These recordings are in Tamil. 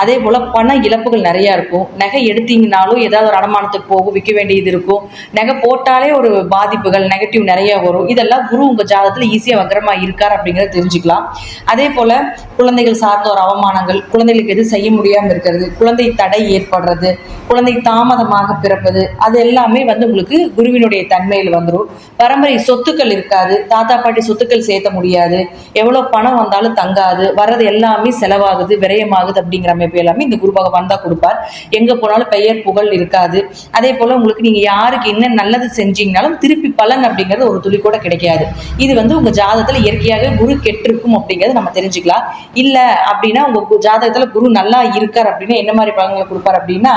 அதே போல் பண இழப்புகள் நிறையா இருக்கும். நகை எடுத்தீங்கனாலும் ஏதாவது ஒரு அடமானத்துக்கு போகும் விற்க வேண்டியது இருக்கும். நகை போட்டாலே ஒரு பாதிப்புகள் நெகட்டிவ் நிறையா வரும். இதெல்லாம் குரு உங்கள் ஜாதகத்தில் ஈஸியாக வக்கரமாக இருக்கார் அப்படிங்கிறத தெரிஞ்சுக்கலாம். அதே போல் குழந்தைகள் சார்ந்த ஒரு அவமானங்கள் குழந்தைகளுக்கு எது செய்ய முடியாமல் இருக்கிறது குழந்தை தடை ஏற்படுறது குழந்தை தாமதமாக பிறப்பது அது எல்லாமே வந்து உங்களுக்கு குருவினுடைய தன்மையில் வந்துடும் பரம்பரை சொத்துக்கள் இருக்காது தாத்தா பாட்டி சொத்துக்கள் சேர்த்த முடியாது எவ்வளோ பணம் வந்தாலும் தங்காது வர்றது எல்லாமே செலவாகுது விரயமாகுது அப்படிங்கிற அமைப்பு எல்லாமே இந்த குரு பகவான் தான் கொடுப்பார். எங்கே போனாலும் பெயர் புகழ் இருக்காது. அதே போல் உங்களுக்கு நீங்கள் யாருக்கு என்ன நல்லது செஞ்சீங்கனாலும் திருப்பி பலன் அப்படிங்கிறது ஒரு துளி கூட கிடைக்காது. இது வந்து உங்கள் ஜாதகத்தில் இயற்கையாகவே குரு கெட்டிருக்கும் அப்படிங்கிறது நம்ம தெரிஞ்சுக்கலாம். இல்லை அப்படின்னா உங்கள் ஜாதகத்தில் குரு நல்லா இருக்கார் அப்படின்னா என்ன மாதிரி பலன்களை கொடுப்பார் அப்படின்னா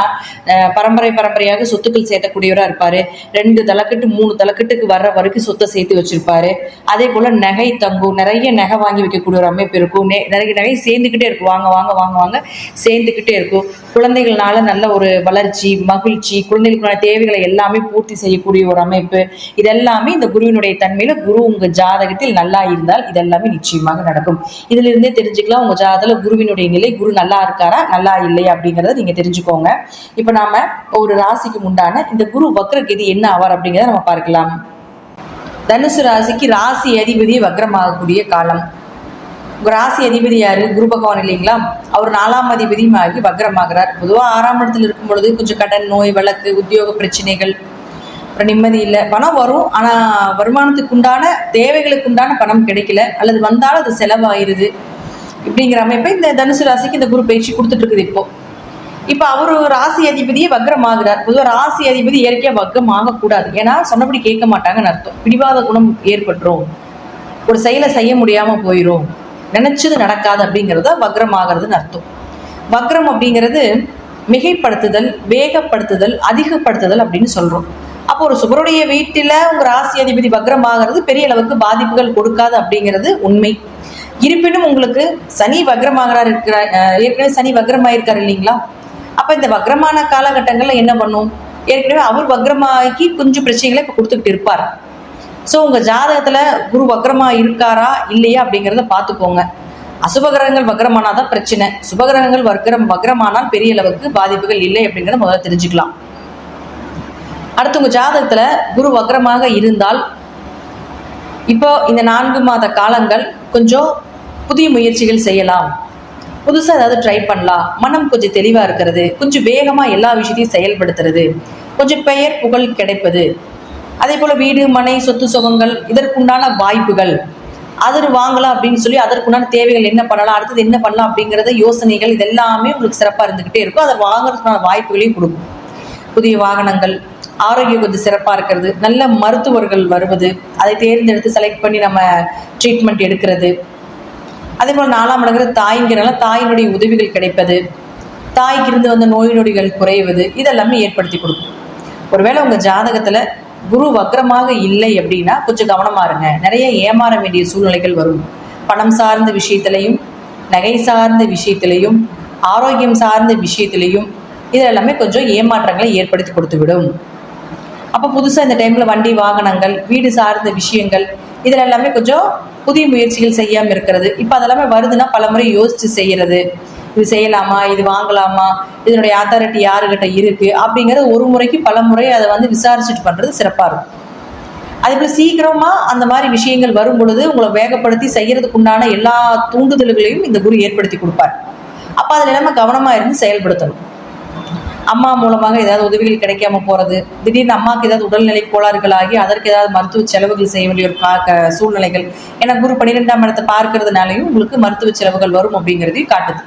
பரம்பரை பரம்பரையாக சொத்துக்கள் சேர்க்கக்கூடியவராக இருப்பார். ரெண்டு தலைக்கட்டு மூணு தலைக்கட்டுக்கு வர்ற வரைக்கும் சொத்தை சேர்த்து வச்சிருப்பாரு. அதே போல் நகை தங்கும் நிறைய நகை வாங்கி வைக்கக்கூடிய ஒரு அமைப்பு இருக்கும். நே நிறைய நகை சேர்ந்துக்கிட்டே இருக்கும். வாங்க வாங்க வாங்க வாங்க சேர்ந்துக்கிட்டே இருக்கும். குழந்தைகள்னால நல்ல ஒரு வளர்ச்சி மகிழ்ச்சி குழந்தைகளுக்கான தேவைகளை எல்லாமே பூர்த்தி செய்யக்கூடிய ஒரு அமைப்பு. இதெல்லாமே இந்த குருவினுடைய தன்மையில குரு உங்க ஜாதகத்தில் நல்லா இருந்தால் இதெல்லாமே நிச்சயமாக நடக்கும். இதுல இருந்தே தெரிஞ்சுக்கலாம் உங்க ஜாதகத்துல குருவினுடைய நிலை குரு நல்லா இருக்காரா நல்லா இல்லையா அப்படிங்கறத நீங்க தெரிஞ்சுக்கோங்க. இப்ப நாம ஒரு ராசிக்கு உண்டான இந்த குரு வக்ரகதி என்ன ஆவார் அப்படிங்கிறத நம்ம பார்க்கலாம். தனுசு ராசிக்கு ராசி அதிபதி வக்ரமாகக்கூடிய காலம். ராசி அதிபதி யாரு? குரு பகவான் இல்லைங்களா? அவர் நாலாம் அதிபதியும் ஆகி வக்ரமாகிறார். பொதுவாக ஆறாம் இடத்துல இருக்கும் பொழுது கொஞ்சம் கடன் நோய் வழக்கு உத்தியோக பிரச்சனைகள் அப்புறம் நிம்மதி இல்லை. பணம் வரும். ஆனால் வருமானத்துக்கு உண்டான தேவைகளுக்கு உண்டான பணம் கிடைக்கல. அல்லது வந்தாலும் அது செலவாயிருது. இப்படிங்கிற அமைப்பை இந்த தனுசு ராசிக்கு இந்த குரு பயிற்சி கொடுத்துட்டு இருக்குது இப்போ. இப்போ அவர் ராசி அதிபதியே வக்ரமாகிறார். பொதுவாக ராசி அதிபதி இயற்கையாக வக்ரம் ஆகக்கூடாது ஏன்னா சொன்னபடி கேட்க மாட்டாங்கன்னு அர்த்தம். பிடிவாத குணம் ஏற்பட்டுரும். ஒரு செயலை செய்ய முடியாமல் போயிடும் நினைச்சது நடக்காது அப்படிங்கிறத வக்ரம் ஆகிறதுன்னு அர்த்தம். வக்ரம் அப்படிங்கிறது மிகைப்படுத்துதல் வேகப்படுத்துதல் அதிகப்படுத்துதல் அப்படின்னு சொல்கிறோம் அப்போ ஒரு சுபருடைய வீட்டில் உங்கள் ராசி அதிபதி வக்ரம் ஆகிறது பெரிய அளவுக்கு பாதிப்புகள் கொடுக்காது அப்படிங்கிறது உண்மை. இருப்பினும் உங்களுக்கு சனி வக்ரமாகிறார் இருக்கிறார். ஏற்கனவே சனி வக்ரமாயிருக்கார் இல்லைங்களா? அப்போ இந்த வக்ரமான காலகட்டங்களில் என்ன பண்ணும்? ஏற்கனவே அவர் வக்ரமாகி கொஞ்சம் பிரச்சனைகளை இப்போ கொடுத்துக்கிட்டு இருப்பார். ஸோ உங்கள் ஜாதகத்தில் குரு வக்ரமாக இருக்காரா இல்லையா அப்படிங்கிறத பார்த்துக்கோங்க. அசுபகிரகங்கள் வக்ரமானால் தான் பிரச்சனை. சுபகிரகங்கள் வக்ரம் வக்ரமானால் பெரிய அளவுக்கு பாதிப்புகள் இல்லை அப்படிங்கிறத முதல்ல தெரிஞ்சுக்கலாம். அடுத்து உங்கள் ஜாதகத்தில் குரு வக்ரமாக இருந்தால் இப்போ இந்த நான்கு மாத காலங்கள் கொஞ்சம் புதிய முயற்சிகள் செய்யலாம். புதுசாக ஏதாவது ட்ரை பண்ணலாம். மனம் கொஞ்சம் தெளிவாக இருக்கிறது. கொஞ்சம் வேகமாக எல்லா விஷயத்தையும் செயல்படுத்துறது. கொஞ்சம் பெயர் புகழ் கிடைப்பது. அதே போல் வீடு மனை சொத்து சுகங்கள் இதற்குண்டான வாய்ப்புகள். அது வாங்கலாம் அப்படின்னு சொல்லி அதற்குண்டான தேவைகள் என்ன பண்ணலாம் அடுத்தது என்ன பண்ணலாம் அப்படிங்கிறத யோசனைகள் இது எல்லாமே உங்களுக்கு சிறப்பாக இருந்துக்கிட்டே இருக்கும். அதை வாங்குறதுக்கான வாய்ப்புகளையும் கொடுக்கும். புதிய வாகனங்கள் ஆரோக்கியம் கொஞ்சம் சிறப்பாக இருக்கிறது. நல்ல மருத்துவர்கள் வருவது. அதை தேர்ந்தெடுத்து செலக்ட் பண்ணி நம்ம ட்ரீட்மெண்ட் எடுக்கிறது. அதே போல் நாலாம் இடங்கிற தாய்ங்கிறனால தாயினுடைய உதவிகள் கிடைப்பது தாய்க்கு இருந்து வந்த நோய் நொடிகள் குறைவது இதெல்லாமே ஏற்படுத்தி கொடுக்கும். ஒருவேளை உங்கள் ஜாதகத்தில் குரு வக்ரமாக இல்லை அப்படின்னா கொஞ்சம் கவனமாக இருங்க. நிறைய ஏமாற வேண்டிய சூழ்நிலைகள் வரும். பணம் சார்ந்த விஷயத்திலையும் நகை சார்ந்த விஷயத்திலையும் ஆரோக்கியம் சார்ந்த விஷயத்திலையும் இது எல்லாமே கொஞ்சம் ஏமாற்றங்களை ஏற்படுத்தி கொடுத்து விடும் அப்போ புதுசாக இந்த டைமில் வண்டி வாகனங்கள் வீடு சார்ந்த விஷயங்கள் இதில் எல்லாமே கொஞ்சம் புதிய முயற்சிகள் செய்யாமல் இருக்கிறது. இப்போ அதெல்லாமே வருதுன்னா பலமுறை யோசித்து செய்கிறது இது செய்யலாமா? இது வாங்கலாமா? இதனுடைய அத்தாரிட்டி யாருக்கிட்ட இருக்குது அப்படிங்கிறது ஒரு முறைக்கு பல முறை அதை வந்து விசாரிச்சுட்டு பண்ணுறது சிறப்பாக இருக்கும். அதே போல் சீக்கிரமாக அந்த மாதிரி விஷயங்கள் வரும் பொழுது உங்களை வேகப்படுத்தி செய்கிறதுக்கு உண்டான எல்லா தூண்டுதல்களையும் இந்த குரு ஏற்படுத்தி கொடுப்பார். அப்போ அதில் நம்ம கவனமாக இருந்து செயல்படுத்தணும். அம்மா மூலமாக ஏதாவது உதவிகள் கிடைக்காம போகிறது திடீர்னு அம்மாவுக்கு ஏதாவது உடல்நிலை கோளாறுகள் ஆகி அதற்கு ஏதாவது மருத்துவ செலவுகள் செய்ய வேண்டிய ஒரு கா- சூழ்நிலைகள். ஏன்னா குரு பன்னிரெண்டாம் இடத்தை பார்க்கறதுனாலையும் உங்களுக்கு மருத்துவ செலவுகள் வரும் அப்படிங்கிறதையும் காட்டுது.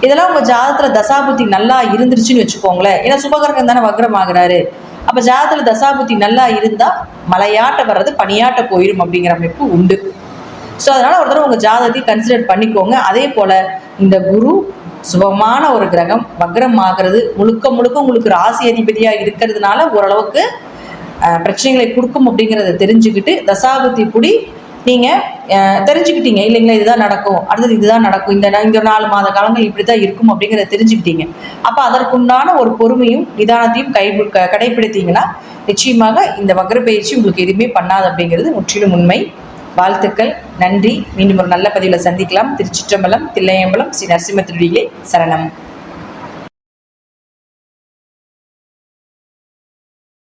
இதெல்லாம் உங்க ஜாதகத்துல தசாபுத்தி நல்லா இருந்துருச்சுன்னு வச்சுக்கோங்களேன். ஏன்னா சுபகரகம் தானே வக்ரம் ஆகுறாரு அப்ப ஜாதகத்துல தசாபுத்தி நல்லா இருந்தா மலையாட்ட வர்றது பனியாட்ட போயிடும் அப்படிங்கிற அமைப்பு உண்டு. ஸோ அதனால ஒரு தடவை உங்க ஜாதகத்தை கன்சிடர் பண்ணிக்கோங்க. அதே போல இந்த குரு சுபமான ஒரு கிரகம். வக்ரம் ஆகிறது முழுக்க முழுக்க உங்களுக்கு ராசி அதிபதியாக இருக்கிறதுனால ஓரளவுக்கு பிரச்சனைகளை கொடுக்கும் அப்படிங்கிறத தெரிஞ்சுக்கிட்டு தசாபுத்தி புடி நீங்கள் தெரிஞ்சுக்கிட்டீங்க. இல்லைங்களா? இதுதான் நடக்கும். அடுத்தது இதுதான் நடக்கும். இந்த நா- இந்த நாலு மாத காலங்கள் இப்படி தான் இருக்கும் அப்படிங்கிறத தெரிஞ்சுக்கிட்டீங்க. அப்போ அதற்குண்டான ஒரு பொறுமையும் நிதானத்தையும் கை க- கடைபிடித்தீங்கன்னா நிச்சயமாக இந்த வக்ர பயிற்சி உங்களுக்கு எதுவுமே பண்ணாது அப்படிங்கிறது முற்றிலும் உண்மை. வாழ்த்துக்கள் நன்றி. மீண்டும் ஒரு நல்ல பதிவில் சந்திக்கலாம். திருச்சிற்றம்பலம் தில்லையம்பலம் ஸ்ரீ நரசிம்ம திருடியிலே சரணம்.